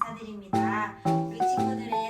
감사드립니다. 우리 친구들의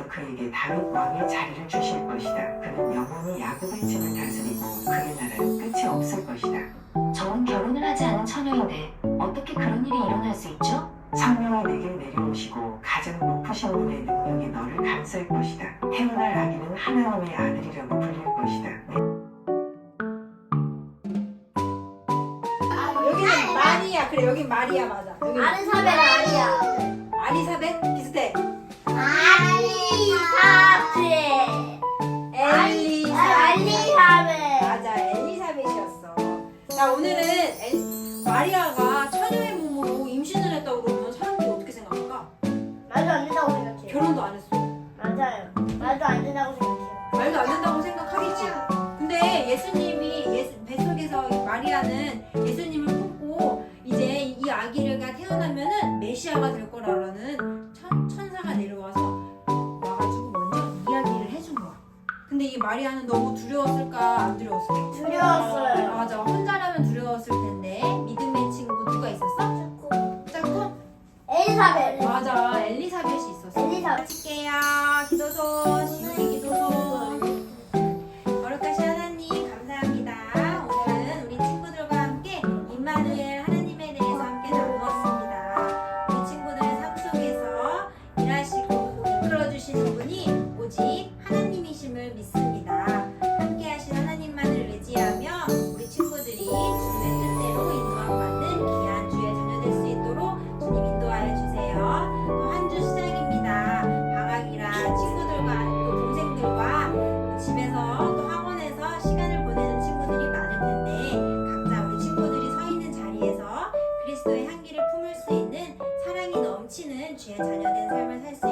하나님께서 그에게 다윗 왕의 자리를 주실 것이다 그는 영원히 야곱의 집을 다스리고 그의 나라는 끝이 없을 것이다 저는 결혼을 하지 않은 처녀인데 어떻게 그런 일이 일어날 수 있죠? 성령이 내게 내려오시고 가장 높으신 분의 능력이 너를 감쌀 것이다. 태어날 아기는 하나님의 아들이라고 불릴 것이다. 여기는 마리아 그래 여기 마리아 맞아 여기 아르사벳 아니야. 아리사벳 비슷해 자 오늘은 엘- 마리아가 처녀의 몸으로 임신을 했다고 그러면 사람들이 어떻게 생각할까? 말도 안 된다고 생각해요. 결혼도 안 했어 맞아요. 말도 안 된다고 생각해요. 말도 안 된다고 생각하겠지 근데 예수님이 예수, 뱃속에서 이 마리아는 예수님을 품고 이제 이 아기가 태어나면은 메시아가 될 거라는 천, 천사가 내려와서 와가지고 먼저 이야기를 해준 거야 근데 이 마리아는 너무 두려웠을까 안 두려웠을까? 두려웠어요. 맞아 그리스도의 향기를 품을 수 있는 사랑이 넘치는 주의 자녀된 삶을 살 수